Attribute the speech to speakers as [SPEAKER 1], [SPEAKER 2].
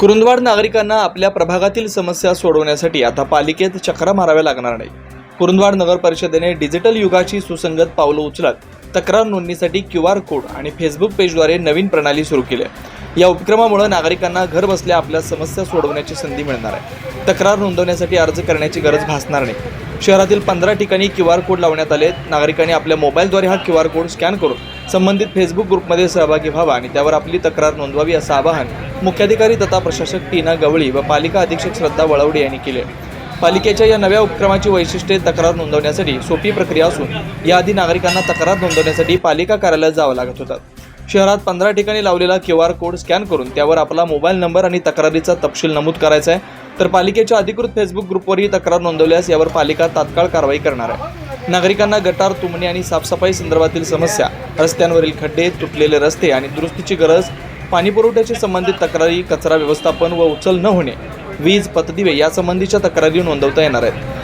[SPEAKER 1] कुरुंदवाड नागरिकांना आपल्या प्रभागातील समस्या सोडवण्यासाठी आता पालिकेत चक्रा माराव्या लागणार नाही. कुरुंदवाड नगर परिषदेने डिजिटल युगाची सुसंगत पावलं उचलत तक्रार नोंदणीसाठी क्यू आर कोड आणि फेसबुक पेजद्वारे नवीन प्रणाली सुरू केली आहे या उपक्रमामुळे नागरिकांना घर बसल्या आपल्या समस्या सोडवण्याची संधी मिळणार आहे. तक्रार नोंदवण्यासाठी अर्ज करण्याची गरज भासणार नाही. शहरातील पंधरा ठिकाणी क्यू आर कोड लावण्यात आले नागरिकांनी आपल्या मोबाईलद्वारे हा क्यू आर कोड स्कॅन करून संबंधित फेसबुक ग्रुपमध्ये सहभागी व्हावा आणि त्यावर आपली तक्रार नोंदवावी असं आवाहन मुख्याधिकारी तथा प्रशासक टीना गवळी व पालिका अधीक्षक श्रद्धा वळवडे यांनी केले. पालिकेच्या या नव्या उपक्रमाची वैशिष्ट्ये तक्रार नोंदवण्यासाठी सोपी प्रक्रिया असून याआधी नागरिकांना तक्रार नोंदवण्यासाठी पालिका कार्यालयात जावं लागत होतं. शहरात पंधरा ठिकाणी लावलेला क्यू आर कोड स्कॅन करून त्यावर आपला मोबाईल नंबर आणि तक्रारीचा तपशील नमूद करायचा आहे. तर पालिकेच्या अधिकृत फेसबुक ग्रुपवरही तक्रार नोंदवल्यास यावर पालिका तात्काळ कारवाई करणार आहे. नागरिकांना गटार तुंबणे आणि साफसफाई संदर्भातील समस्या रस्त्यांवरील खड्डे तुटलेले रस्ते आणि दुरुस्तीची गरज पाणी पुरवठ्याशी संबंधित तक्रारी कचरा व्यवस्थापन व उचल न होणे वीज पतदिवे यासंबंधीच्या तक्रारी नोंदवता येणार आहेत.